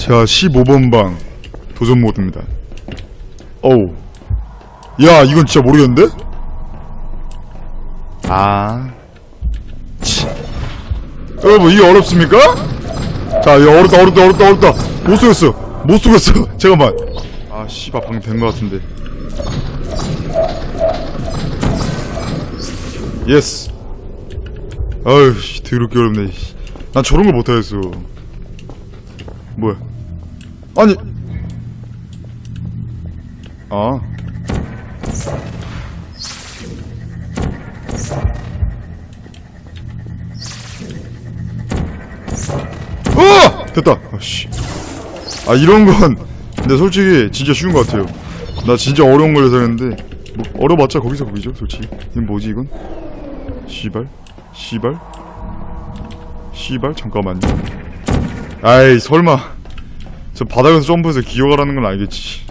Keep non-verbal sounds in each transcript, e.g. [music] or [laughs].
자, 15번 방 도전 모드입니다. 어우. 야, 이건 진짜 모르겠는데? 아. 치. 여러분, 이게 어렵습니까? 자, 이거 어렵다, 어렵다, 어렵다, 어렵다. 못 쓰겠어. 못 쓰겠어. [laughs] 잠깐만. 아, 씨발, 방금 된 것 같은데. 예스. 아유, 씨, 더럽게 어렵네. 씨. 난 저런 걸 못하겠어. 뭐야? 아니. 아. 어! 됐다. 아씨. 아 이런 건 근데 솔직히 진짜 쉬운 것 같아요. 나 진짜 어려운 걸 예상했는데 뭐 어려봤자 거기서 거기죠, 솔직히. 이건 뭐지 이건? 씨발, 씨발, 씨발 잠깐만요. 아이 설마 저 바닥에서 점프해서 기어가라는 건 알겠지.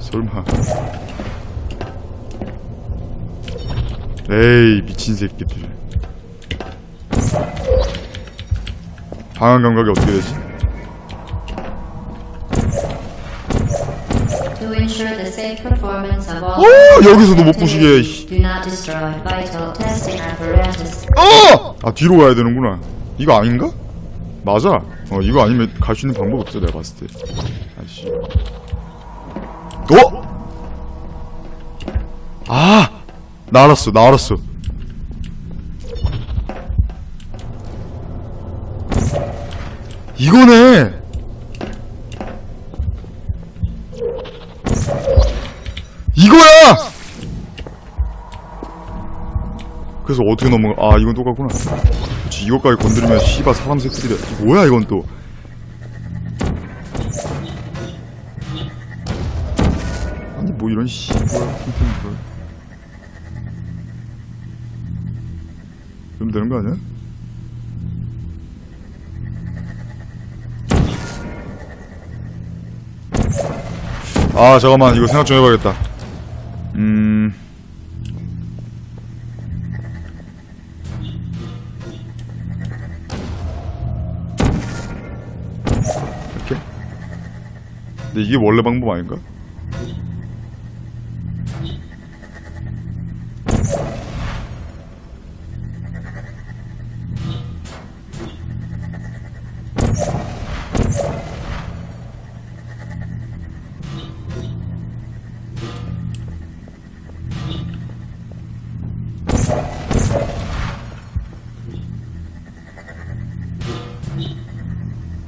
설마. 에이 미친 새끼들. 방향 감각이 어떻게 되지? 오, 여기서도 못 부시게. 어! 아 뒤로 가야 되는구나. 이거 아닌가? 맞아. 어 이거 아니면 갈 수 있는 방법 없어 내가 봤을 때. 아씨. 너? 아, 나 알았어, 나 알았어. 이거네. 이거야. 그래서 어떻게 넘어가? 아 이건 똑같구나. 이것까지 건드리면 씨바 사람 새끼들이 뭐야 이건 또. 아니 뭐 이런 씨발 핑핑 걸. 그럼 되는 거 아니야? 아 잠깐만 이거 생각 좀 해봐야겠다. 근데 이게 원래 방법 아닌가?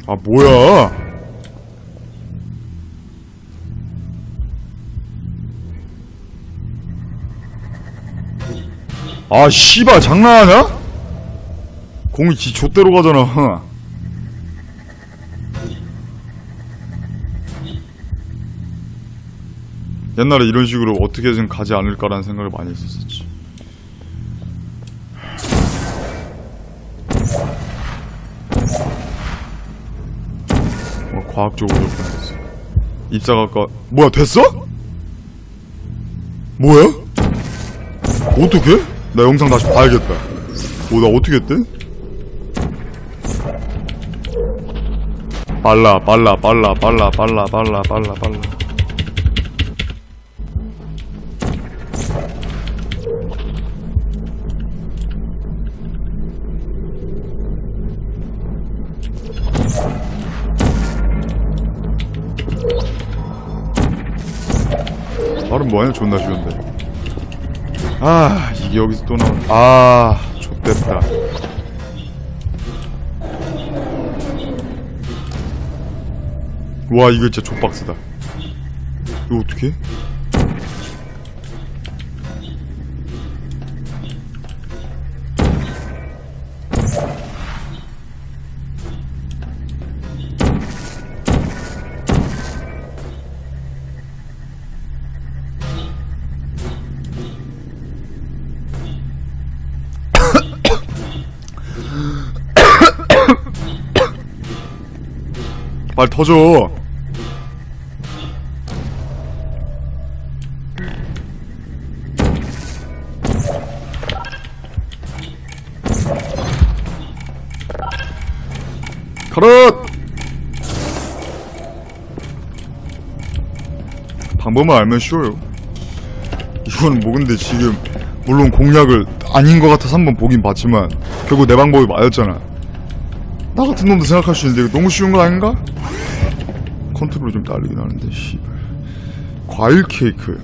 아 뭐야? 아 씨발 장난하냐? 공이 지 좆대로 가잖아 옛날에 이런 식으로 어떻게든 가지 않을까라는 생각을 많이 했었었지 뭐 과학적으로 접근했어 입사가 까 뭐야 됐어? 뭐야? 어떻게? 나 영상 다시 봐야겠다. 오, 나 어떻게 했대? 빨라, 빨라, 빨라, 빨라, 빨라, 빨라, 빨라, 빨라. 말은 뭐하냐 존나 쉬운데. 아 이게 여기서 또 나오 아 좆됐다. 와 이거 진짜 족박스다. 이거 어떻게 [coughs] 빨리 터져 카럿 방법만 알면 쉬워요. 이거는 뭐 근데 지금 물론 공략을 아닌 것 같아서 한번 보긴 봤지만 결국 내 방법이 맞았잖아. 나 같은 놈도 생각할 수 있는데 너무 쉬운 거 아닌가? 컨트롤이 좀 딸리긴 하는데 씨발. 과일 케이크